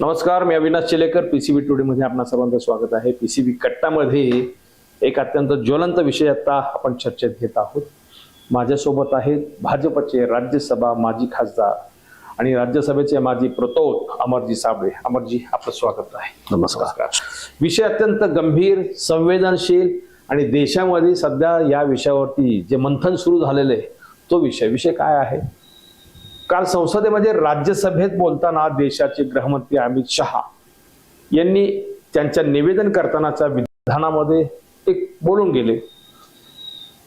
नमस्कार मी Avinash Chilekar PCB today मध्ये आपणा सर्वांचं स्वागत आहे. पीसीबी कट्टामध्ये एक अत्यंत ज्वलंत विषय आता आपण चर्चेत घेत आहोत. माझ्यासोबत आहेत भाजपचे राज्यसभा माजी खासदार आणि राज्यसभेचे माजी प्रतोद अमरजी साबळे. अमरजी आपलं स्वागत आहे. नमस्कार. विषय अत्यंत गंभीर संवेदनशील आणि देशामध्ये सध्या या विषयावरती जे मंथन सुरू झालेलं आहे तो विषय. विषय काय आहे? काल संसदेमध्ये राज्यसभेत बोलताना देशाचे गृहमंत्री अमित शहा यांनी त्यांच्या निवेदन करतानाच्या विधानामध्ये एक बोलून गेले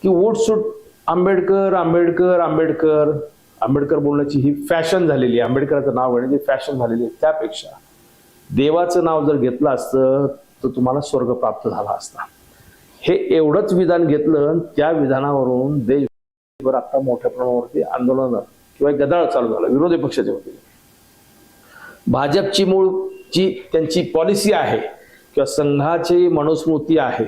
की वोटसूट आंबेडकर आंबेडकर आंबेडकर आंबेडकर बोलण्याची ही फॅशन झालेली आहे. आंबेडकराचं नाव घेण्याची फॅशन झालेली आहे. त्यापेक्षा देवाचं नाव जर घेतलं असतं तर तुम्हाला स्वर्ग प्राप्त झाला असता. हे एवढंच विधान घेतलं त्या विधानावरून देशभर आता मोठ्या प्रमाणावरती आंदोलन किंवा एक गदाळ चालू झाला विरोधी पक्षाच्या वतीने भाजपची मूळ जी त्यांची पॉलिसी आहे किंवा संघाची मनुस्मृती आहे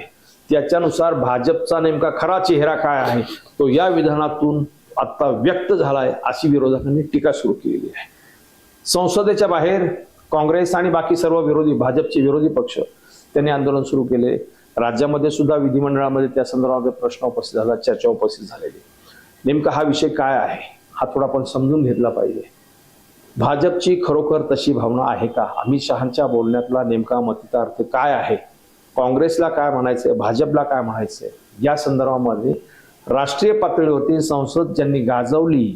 त्याच्यानुसार भाजपचा नेमका खरा चेहरा काय आहे तो या विधानातून आता व्यक्त झालाय अशी विरोधकांनी टीका सुरू केलेली आहे. संसदेच्या बाहेर काँग्रेस आणि बाकी सर्व विरोधी भाजपचे विरोधी पक्ष त्यांनी आंदोलन सुरू केले. राज्यामध्ये सुद्धा विधिमंडळामध्ये त्या संदर्भामध्ये प्रश्न उपस्थित झाला चर्चा उपस्थित झालेली. नेमका हा विषय काय आहे? हा थोडा आपण समजून घेतला पाहिजे. भाजपची खरोखर तशी भावना आहे का? अमित शहांच्या बोलण्यातला नेमका मतीचा अर्थ काय आहे? काँग्रेसला काय म्हणायचंय? भाजपला काय म्हणायचंय? या संदर्भामध्ये राष्ट्रीय पातळीवरती संसद ज्यांनी गाजवली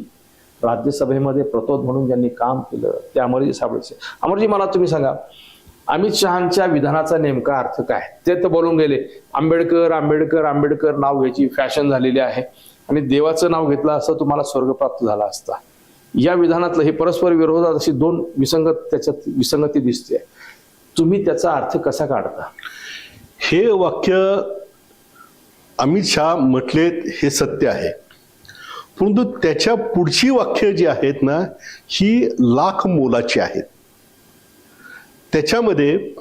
राज्यसभेमध्ये प्रतोद म्हणून ज्यांनी काम केलं ते अमरजी साबळेचे अमरजी मला तुम्ही सांगा अमित शहांच्या विधानाचा नेमका अर्थ काय? ते तर बोलून गेले. आंबेडकर आंबेडकर आंबेडकर नाव घ्यायची फॅशन झालेली आहे. आणि देवाचं नाव घेतलं असं तुम्हाला स्वर्ग प्राप्त झाला असता. या विधानातलं हे परस्पर विरोधात अशी दोन विसंगत त्याच्यात विसंगती दिसते. तुम्ही त्याचा अर्थ कसा काढता? हे वाक्य अमित शहा म्हटलेत हे सत्य आहे. परंतु त्याच्या पुढची वाक्य जी आहेत ना ही लाख मोलाची आहेत. त्याच्यामध्ये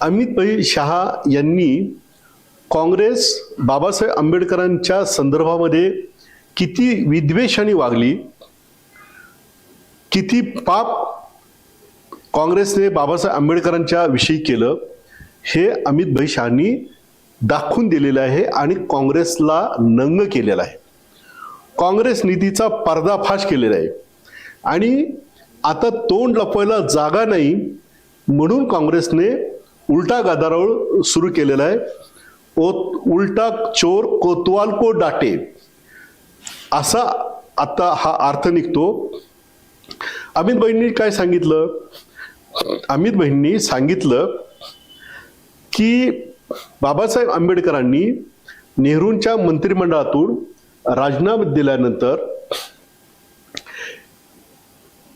अमित भाई शहा यांनी काँग्रेस बाबासाहेब आंबेडकरांच्या संदर्भामध्ये किती विद्वेषाने वागली किती पाप काँग्रेसने बाबासाहेब आंबेडकरांच्या विषयी केलं हे अमित भाई शहानी दाखवून दिलेलं आहे आणि काँग्रेसला नंग केलेला आहे. काँग्रेस नीतीचा पर्दाफाश केलेला आहे. आणि आता तोंड लपवायला जागा नाही म्हणून काँग्रेसने उलटा गदारोळ सुरू केलेला आहे. उलटा चोर कोतवाल को डाटे असा आता हा अर्थ निघतो. अमित बहिणी काय सांगितलं? अमित बहिणी सांगितलं की बाबासाहेब आंबेडकरांनी नेहरूंच्या मंत्रिमंडळातून राजीनामा दिल्यानंतर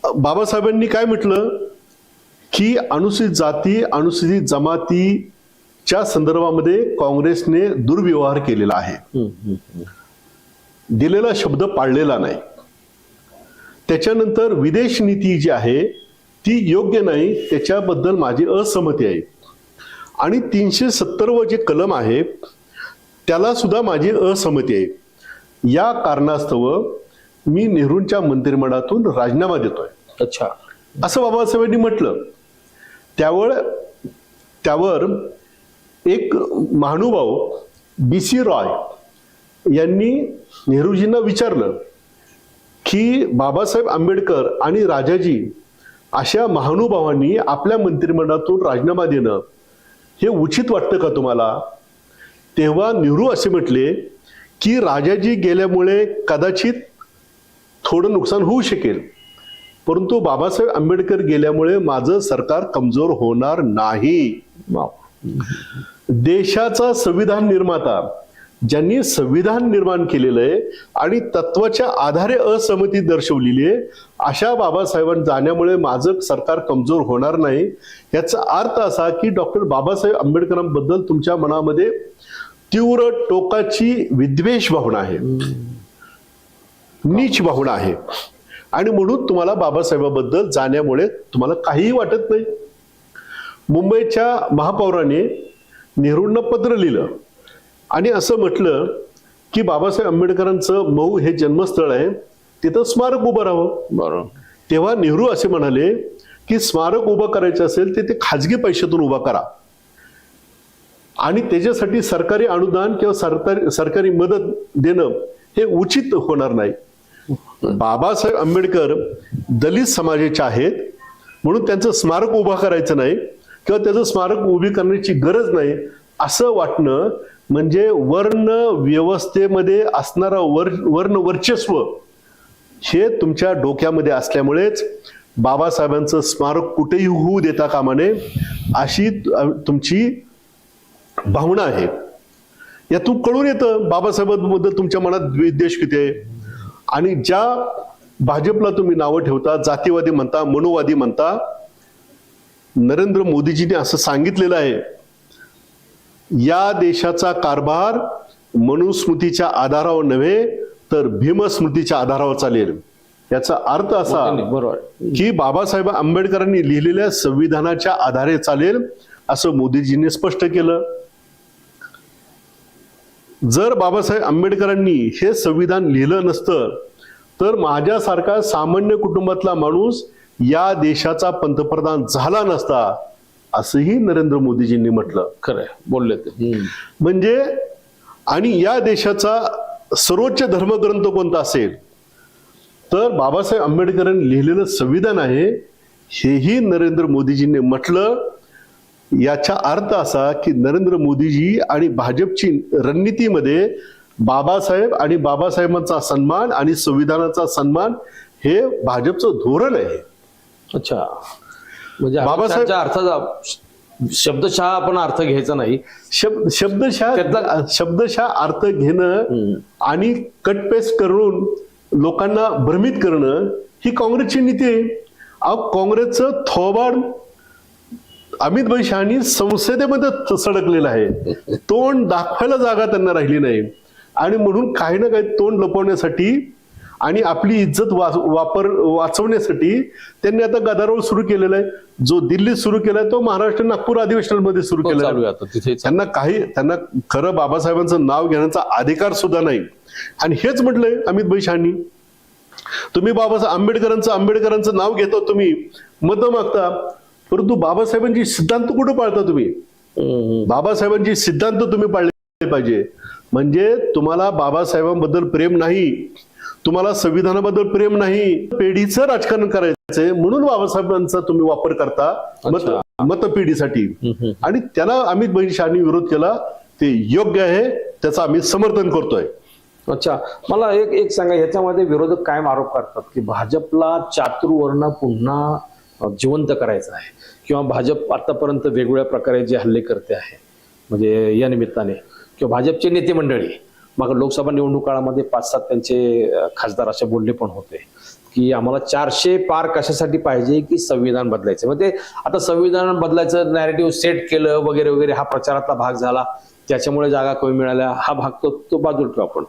बाबासाहेबांनी काय म्हटलं? की अनुसूचित जाती अनुसूचित जमाती जमातीच्या संदर्भामध्ये काँग्रेसने दुर्व्यवहार केलेला आहे. दिलेला शब्द पाळलेला नाही. त्याच्यानंतर विदेश नीती जी आहे ती योग्य नाही त्याच्याबद्दल माझी असहमती आहे. आणि तीनशे सत्तर व जे कलम आहे त्याला सुद्धा माझी असहमती आहे. या कारणास्तव मी नेहरूंच्या मंत्रिमंडळातून राजीनामा देतोय. अच्छा. असं बाबासाहेबांनी म्हटलं. त्यावर त्यावर एक महानुभाव बी सी रॉय यांनी नेहरूजींना विचारलं की बाबासाहेब आंबेडकर आणि राजाजी अशा महानुभावांनी आपल्या मंत्रिमंडळातून राजीनामा देणं हे उचित वाटतं का तुम्हाला? तेव्हा नेहरू असे म्हटले की राजाजी गेल्यामुळे कदाचित थोडं नुकसान होऊ शकेल परंतु बाबासाहेब आंबेडकर गेल्यामुळे माझं सरकार कमजोर होणार नाही. देशाचा संविधान निर्माता ज्यांनी संविधान निर्माण केलेलं आहे आणि तत्वाच्या आधारे असहमती दर्शवलेली आहे अशा बाबासाहेबांना जाण्यामुळे माझं सरकार कमजोर होणार नाही. याचा अर्थ असा की डॉक्टर बाबासाहेब आंबेडकरांबद्दल तुमच्या मनामध्ये तीव्र टोकाची विद्वेष भावना आहे. नीच भावना आहे. आणि म्हणून तुम्हाला बाबासाहेबाबद्दल जाण्यामुळे तुम्हाला काहीही वाटत नाही. मुंबईच्या महापौराने नेहरूंना पत्र लिहिलं. आणि असं म्हटलं की बाबासाहेब आंबेडकरांचं मऊ हे जन्मस्थळ आहे तिथं स्मारक उभं राहावं. बरोबर. तेव्हा नेहरू असे म्हणाले की स्मारक उभं करायचं असेल ते ते खाजगी पैशातून उभा करा. आणि त्याच्यासाठी सरकारी अनुदान किंवा सरकारी सरकारी मदत देणं हे उचित होणार नाही. बाबासाहेब आंबेडकर दलित समाजाचे आहेत म्हणून त्यांचं स्मारक उभा करायचं नाही. किंवा त्याचं स्मारक उभी करण्याची गरज नाही असं वाटणं म्हणजे वर्ण व्यवस्थेमध्ये असणारा वर वर्ण वर्चस्व हे तुमच्या डोक्यामध्ये असल्यामुळेच बाबासाहेबांचं स्मारक कुठेही होऊ देता कामा नये अशी तुमची भावना आहे. यातून कळून येतं बाबासाहेबांबद्दल तुमच्या मनात विद्वेष किती आहे? आणि ज्या भाजपला तुम्ही नावं ठेवता जातीवादी म्हणता मनोवादी म्हणता नरेंद्र मोदीजींनी असं सांगितलेलं आहे. या देशाचा कारभार मनुस्मृतीच्या आधारावर नव्हे तर भीमस्मृतीच्या आधारावर चालेल. याचा अर्थ असा बरोबर. की बाबासाहेब आंबेडकरांनी लिहिलेल्या संविधानाच्या आधारे चालेल असं मोदीजींनी स्पष्ट केलं. जर बाबासाहेब आंबेडकरांनी हे संविधान लिहिलं नसतं तर माझ्यासारखा सामान्य कुटुंबातला माणूस या देशाचा पंतप्रधान झाला नसता असंही नरेंद्र मोदीजींनी म्हटलं. खरंय. बोलले ते. म्हणजे आणि या देशाचा सर्वोच्च धर्मग्रंथ कोणता असेल? तर बाबासाहेब आंबेडकरांनी लिहिलेलं संविधान आहे हेही नरेंद्र मोदीजींनी म्हटलं. याचा अर्थ असा की नरेंद्र मोदीजी आणि भाजपची रणनीतीमध्ये बाबासाहेब आणि बाबासाहेबांचा सन्मान आणि संविधानाचा सन्मान हे भाजपचं धोरण आहे. अच्छा. म्हणजे बाबासाहेब- बाबासाहेबच्या अर्थाचा शब्दशः आपण अर्थ घ्यायचा नाही. शब्द शब्दशः त्यातला- शब्दशः अर्थ घेणं आणि कटपेस्ट करून लोकांना भ्रमित करणं ही काँग्रेसची नीती आहे. अहो काँग्रेसचं थोबाड अमित भाई शहानी संसदेमध्ये सडकलेलं आहे. तोंड दाखवायला जागा त्यांना राहिली नाही. आणि म्हणून काही ना काही तोंड लपवण्यासाठी आणि आपली इज्जत वा- वापर वाचवण्यासाठी त्यांनी आता गदारोळ सुरू केलेला आहे. जो दिल्लीत सुरू केलाय तो महाराष्ट्र नागपूर अधिवेशनामध्ये सुरू आहे. आता तिथे त्यांना काही त्यांना खरं बाबासाहेबांचं नाव घेण्याचा अधिकार सुद्धा नाही. आणि हेच म्हटलंय अमित भाई शहानी तुम्ही बाबासाहेब आंबेडकरांचं आंबेडकरांचं नाव घेता तुम्ही मतं मागता परंतु बाबासाहेबांची सिद्धांत कुठं पाळता तुम्ही. बाबासाहेबांची सिद्धांत तुम्ही पाळले पाहिजे. म्हणजे तुम्हाला बाबासाहेबांबद्दल प्रेम नाही तुम्हाला संविधानाबद्दल प्रेम नाही पेढीचं राजकारण करायचंय म्हणून बाबासाहेबांचा तुम्ही वापर करता मत मतपेढीसाठी. आणि त्याला अमित भाई शहानी विरोध केला ते योग्य आहे त्याचं आम्ही समर्थन करतोय. अच्छा. मला एक एक सांगा ह्याच्यामध्ये विरोधक कायम आरोप करतात की भाजपला चातुर्वर्ण पुन्हा जिवंत करायचं आहे. किंवा भाजप आतापर्यंत वेगवेगळ्या प्रकारे जे हल्ले करते आहे म्हणजे या निमित्ताने. किंवा भाजपचे नेते मंडळी मग लोकसभा निवडणूक काळामध्ये पाच सात त्यांचे खासदार असे बोलले पण होते की आम्हाला चारशे पार कशासाठी पाहिजे की संविधान बदलायचं? ते आता संविधान बदलायचं नॅरेटिव्ह सेट केलं वगैरे वगैरे हा प्रचारातला भाग झाला. त्याच्यामुळे जागा कमी मिळाल्या. हा भाग तो तो बाजूला ठेवू आपण.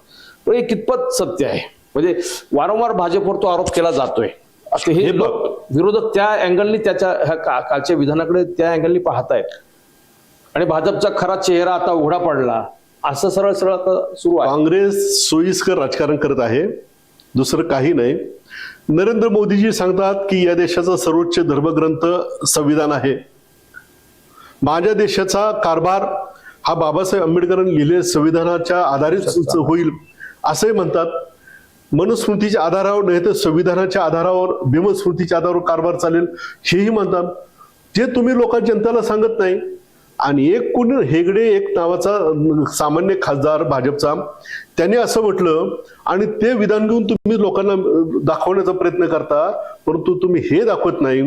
पण हे कितपत सत्य आहे? म्हणजे वारंवार भाजपवर तो आरोप केला जातोय. आता हे लोक विरोधक त्या अँगलनी त्याच्या कालच्या विधानाकडे त्या अँगलनी पाहतायत. आणि भाजपचा खरा चेहरा आता उघडा पडला. असं सरळ सरळ आता सुरू आहे. काँग्रेस सोयीस्कर राजकारण करत आहे. दुसरं काही नाही. नरेंद्र मोदीजी सांगतात की या देशाचा सर्वोच्च धर्मग्रंथ संविधान आहे. माझ्या देशाचा कारभार हा बाबासाहेब आंबेडकरांनी लिहिलेल्या संविधानाच्या आधारित होईल असे म्हणतात. मनुस्मृतीच्या आधारावर नाही तर संविधानाच्या आधारावर भीमस्मृतीच्या आधारावर कारभार चालेल हेही म्हणतात. जे तुम्ही लोक जनतेला सांगत नाही आणि एक कोणी हेगडे एक नावाचा सामान्य खासदार भाजपचा. त्याने असं म्हटलं आणि ते विधान घेऊन तुम्ही लोकांना दाखवण्याचा प्रयत्न करता परंतु तुम्ही हे दाखवत नाही.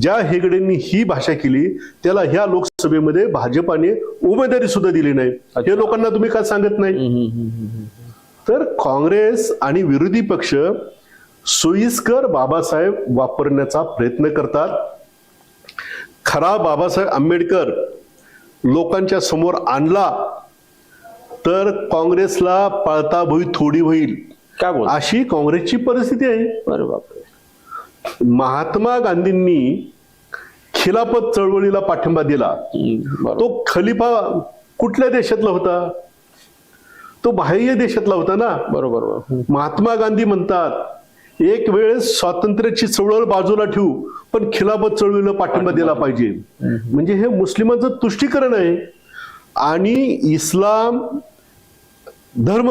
ज्या हेगडेंनी ही भाषा केली त्याला ह्या लोकसभेमध्ये भाजपाने उमेदवारी सुद्धा दिली नाही. हे लोकांना तुम्ही काय सांगत नाही? तर काँग्रेस आणि विरोधी पक्ष सोयीस्कर बाबासाहेब वापरण्याचा प्रयत्न करतात. खरा बाबासाहेब आंबेडकर लोकांच्या समोर आणला तर काँग्रेसला पळता भुई थोडी होईल. काय बोल अशी काँग्रेसची परिस्थिती आहे. महात्मा गांधींनी खिलाफत चळवळीला पाठिंबा दिला. तो खलिफा कुठल्या देशातला होता? तो बाह्य देशातला होता ना? बरोबर. महात्मा गांधी म्हणतात एक वेळेस स्वातंत्र्याची चळवळ बाजूला ठेवू पण खिलाफत चळवळीला पाठिंबा दिला पाहिजे. म्हणजे हे मुस्लिमांचं तुष्टीकरण आहे. आणि इस्लाम धर्म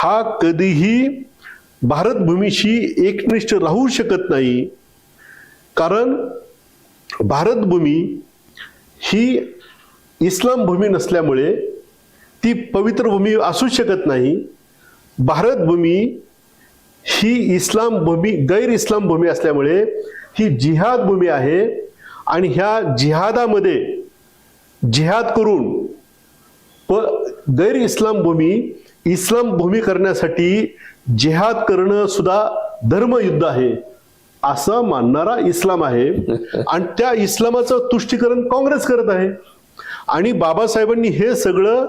हा कधीही भारतभूमीशी एकनिष्ठ राहू शकत नाही. कारण भारतभूमी ही इस्लाम भूमी नसल्यामुळे ती पवित्र भूमी असू शकत नाही. भारतभूमी ही इस्लाम भूमी गैर इस्लाम भूमी असल्यामुळे ही जिहाद भूमी आहे आणि ह्या जिहादामध्ये जिहाद करून प गैर इस्लाम भूमी इस्लाम भूमी करण्यासाठी जिहाद करणं सुद्धा धर्मयुद्ध आहे असं मानणारा इस्लाम आहे. आणि त्या इस्लामाचं तुष्टीकरण काँग्रेस करत आहे. आणि बाबासाहेबांनी हे सगळं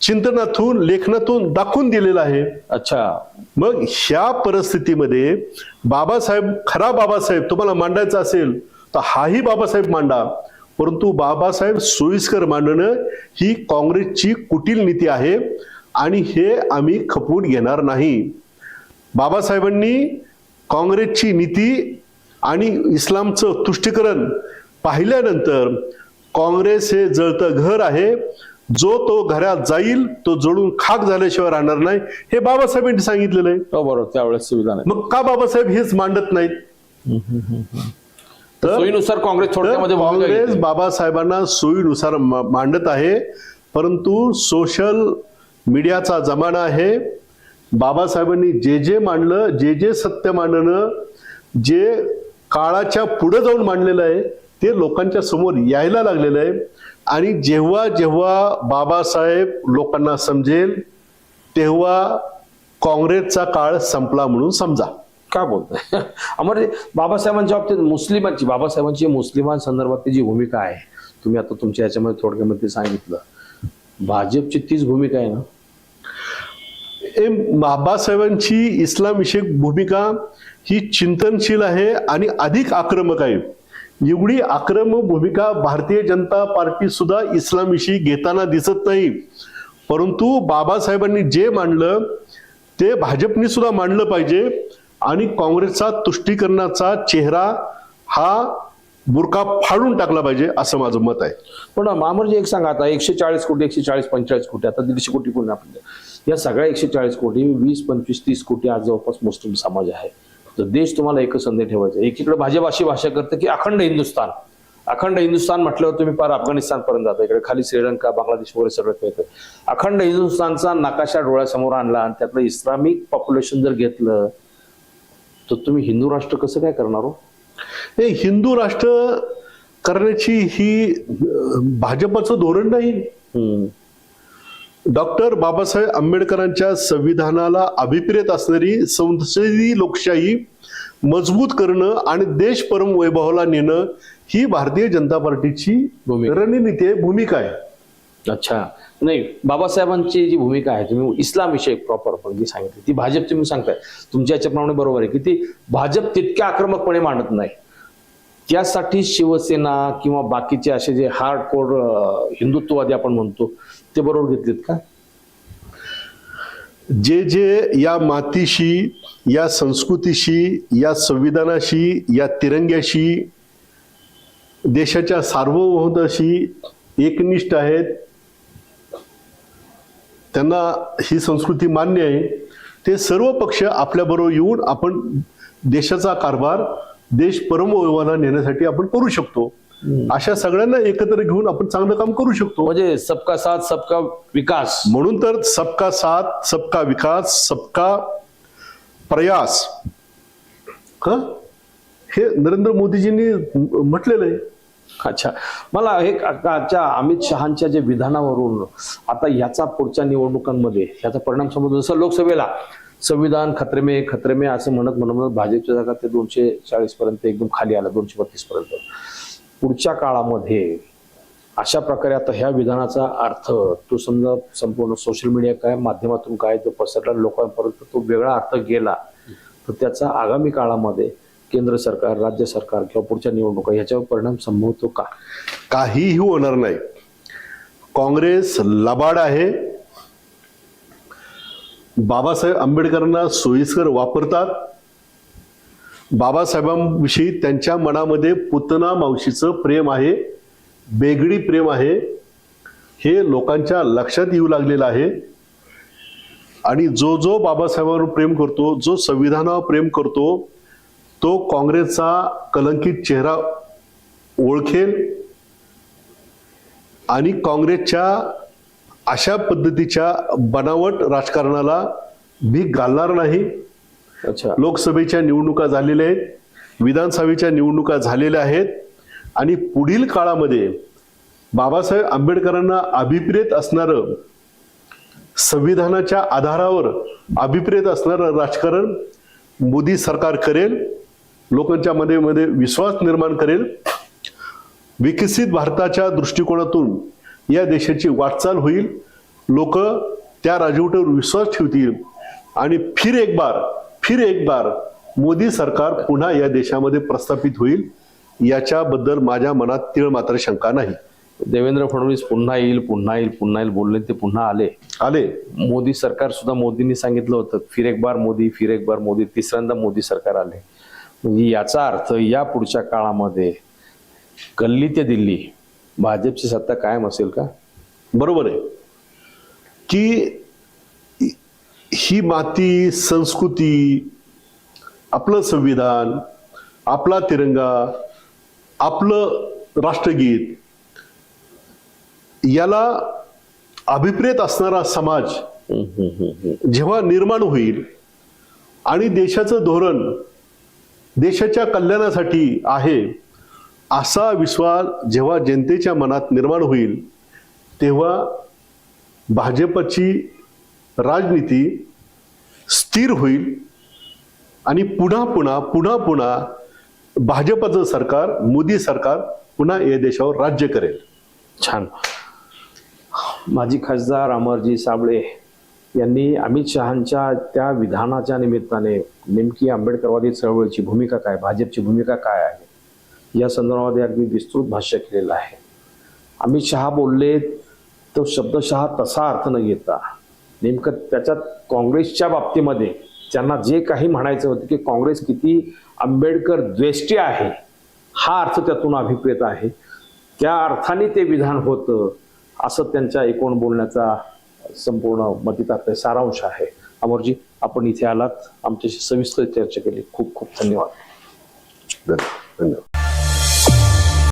चिंतनातून लेखनातून दाखवून दिलेलं आहे. अच्छा. मग ह्या परिस्थितीमध्ये बाबासाहेब खरा बाबासाहेब तुम्हाला मांडायचा असेल तर हाही बाबासाहेब मांडा. परंतु बाबासाहेब सोयीस्कर मांडणं ही काँग्रेसची कुटील नीती आहे आणि हे आम्ही खपवून घेणार नाही. बाबासाहेबांनी काँग्रेसची नीती आणि इस्लामचं तुष्टीकरण पाहिल्यानंतर काँग्रेस हे जळतं घर आहे. जो तो घरात जाईल तो जळून खाक झाल्याशिवाय राहणार नाही. हे बाबासाहेबांनी सांगितलेलं आहे. हो बरोबर. त्यावेळेस सुविधा नाही. मग का बाबासाहेब हेच मांडत नाहीत? तर सोयीनुसार काँग्रेस थोडक्यामध्ये काँग्रेस. बाबासाहेबांना सोयीनुसार मांडत आहे. परंतु सोशल मीडियाचा जमाना आहे. बाबासाहेबांनी जे जे मांडलं जे जे सत्य मांडणं जे काळाच्या पुढे जाऊन मांडलेलं आहे ते लोकांच्या समोर यायला लागलेलं आहे. आणि जेव्हा जेव्हा बाबासाहेब लोकांना समजेल तेव्हा काँग्रेसचा काळ संपला म्हणून समजा. का बोलतोय? अमर बाबासाहेबांच्या बाबतीत मुस्लिमांची बाबासाहेबांची मुस्लिमांसंदर्भातली जी भूमिका आहे. तुम्ही आता तुमच्या याच्यामध्ये थोडक्यामध्ये सांगितलं. भाजपची तीच भूमिका आहे ना? बाबासाहेबांची इस्लाम विषयक भूमिका ही चिंतनशील आहे आणि अधिक आक्रमक आहे. एवढी आक्रमक भूमिका भारतीय जनता पार्टी सुद्धा इस्लामविषयी घेताना दिसत नाही. परंतु बाबासाहेबांनी जे मांडलं ते भाजपने सुद्धा मांडलं पाहिजे आणि काँग्रेसचा तुष्टीकरणाचा चेहरा हा बुरका फाडून टाकला पाहिजे असं माझं मत आहे. पण मामरजी एक सांगा आता एकशे चाळीस कोटी एकशे चाळीस पंचेचाळीस कोटी आता दीडशे कोटी पुन्हा आपण या सगळ्या एकशे चाळीस कोटी वीस पंचवीस तीस कोटी आज जवळपास मुस्लिम समाज आहे. तर देश तुम्हाला एकच संधी ठेवायचा. एकीकडे भाजप अशी भाषा करते की अखंड हिंदुस्थान. अखंड हिंदुस्थान म्हटल्यावर तुम्ही पार अफगाणिस्तान पर्यंत जाता. इकडे खाली श्रीलंका बांगलादेश वगैरे सगळं कळतं अखंड हिंदुस्थानचा नकाशा डोळ्यासमोर आणला आणि त्यातलं इस्लामिक पॉप्युलेशन जर घेतलं तर तुम्ही हिंदू राष्ट्र कसं काय करणार हो? हिंदू राष्ट्र करण्याची ही भाजपचं धोरण नाही. डॉक्टर बाबासाहेब आंबेडकरांच्या संविधानाला अभिप्रेत असणारी संसदीय लोकशाही मजबूत करणं आणि देश परम वैभवाला नेणं ही भारतीय जनता पार्टीची भूमिका. रणनीती आहे भूमिका आहे. अच्छा. नाही बाबासाहेबांची जी भूमिका आहे तुम्ही इस्लाम विषयी प्रॉपर जी सांगितली ती भाजप तुम्ही सांगताय. तुमच्या याच्याप्रमाणे बरोबर आहे की ती भाजप तितक्या आक्रमकपणे मांडत नाही. त्यासाठी शिवसेना किंवा बाकीचे असे जे हार्ड कोर हिंदुत्ववादी आपण म्हणतो ते बरोबर घेतलेत का? जे जे या मातीशी या संस्कृतीशी या संविधानाशी या तिरंग्याशी देशाच्या सार्वभौमताशी एकनिष्ठ आहेत त्यांना ही संस्कृती मान्य आहे ते सर्व पक्ष आपल्याबरोबर येऊन आपण देशाचा कारभार देश परमवैभवाला नेण्यासाठी आपण करू शकतो. अशा सगळ्यांना एकत्र घेऊन आपण चांगलं काम करू शकतो. म्हणजे सबका साथ सबका विकास. म्हणून तर सबका साथ सबका विकास सबका प्रयास. ह? हे नरेंद्र मोदीजींनी म्हटलेलं आहे. अच्छा. मला हे आजच्या अमित शहाच्या जे विधानावरून आता याचा पुढच्या निवडणुकांमध्ये याचा परिणाम समजतो जसं लोकसभेला संविधान खतरे में खतरे में असं म्हणत म्हणत म्हणत भाजपच्या जागा ते दोनशे चाळीस पर्यंत एकदम खाली आला दोनशे बत्तीस पर्यंत पुढच्या काळामध्ये अशा प्रकारे आता ह्या विधानाचा अर्थ तो समजा संपूर्ण सोशल मीडिया काय माध्यमातून काय तो पसरला लोकांपर्यंत तो वेगळा अर्थ गेला तर त्याचा आगामी काळामध्ये केंद्र सरकार राज्य सरकार किंवा पुढच्या निवडणुका याच्यावर परिणाम संभवतो का? काहीही होणार नाही. काँग्रेस लबाड आहे. बाबासाहेब आंबेडकरांना सोयीस्कर वापरतात. बाबासाहेबांविषयी त्यांच्या मनामध्ये पुतना मावशीचं प्रेम आहे बेगडी प्रेम आहे. हे लोकांच्या लक्षात येऊ लागलेलं आहे. आणि जो जो बाबासाहेबांवर प्रेम करतो जो संविधानावर प्रेम करतो तो काँग्रेसचा कलंकित चेहरा ओळखेल आणि काँग्रेसच्या अशा पद्धतीच्या बनावट राजकारणाला भीक घालणार नाही. अच्छा. लोकसभेच्या निवडणुका झालेल्या आहेत विधानसभेच्या निवडणुका झालेल्या आहेत आणि पुढील काळामध्ये बाबासाहेब आंबेडकरांना अभिप्रेत असणारं संविधानाच्या आधारावर अभिप्रेत असणारं राजकारण मोदी सरकार करेल लोकांच्या मध्ये मध्ये विश्वास निर्माण करेल. विकसित भारताच्या दृष्टिकोनातून या देशाची वाटचाल होईल. लोक त्या राजवटीवर विश्वास ठेवतील आणि फिर एक बार फिर एक बार मोदी सरकार पुन्हा या देशामध्ये प्रस्थापित होईल याच्याबद्दल माझ्या मनात तीळ मात्र शंका नाही. देवेंद्र फडणवीस पुन्हा येईल पुन्हा येईल पुन्हा येईल बोलले ते पुन्हा आले. आले. मोदी सरकार सुद्धा मोदींनी सांगितलं होतं फिर एक बार मोदी फिर एक बार मोदी तिसऱ्यांदा मोदी सरकार आले. म्हणजे याचा अर्थ या पुढच्या काळामध्ये गल्ली ते दिल्ली भाजपची सत्ता कायम असेल का? बरोबर आहे. की ही माती संस्कृती आपलं संविधान आपला तिरंगा आपलं राष्ट्रगीत याला अभिप्रेत असणारा समाज जेव्हा निर्माण होईल आणि देशाचं धोरण देशाच्या कल्याणासाठी आहे असा विश्वास जेव्हा जनतेच्या मनात निर्माण होईल तेव्हा भाजपची राजनीती स्थिर होईल आणि पुन्हा पुन्हा पुन्हा पुन्हा भाजपचं सरकार मोदी सरकार पुन्हा या देशावर राज्य करेल. छान. माजी खासदार अमरजी साबळे यांनी अमित शहांच्या त्या विधानाच्या निमित्ताने नेमकी आंबेडकरवादी चळवळीची भूमिका काय भाजपची भूमिका काय आहे? या संदर्भामध्ये अगदी विस्तृत भाष्य केलेलं आहे. अमित शहा बोलले तो शब्दशहा तसा अर्थ न घेता नेमकं त्याच्यात काँग्रेसच्या बाबतीमध्ये त्यांना जे काही म्हणायचं होतं की काँग्रेस किती आंबेडकर द्वेष्टी आहे हा अर्थ त्यातून अभिप्रेत आहे. त्या अर्थाने ते विधान होतं असं त्यांच्या एकूण बोलण्याचा संपूर्ण मतितार्थ सारांश आहे. अमरजी आपण इथे आलात. आमच्याशी सविस्तर चर्चा केली. खूप खूप धन्यवाद. धन्यवाद.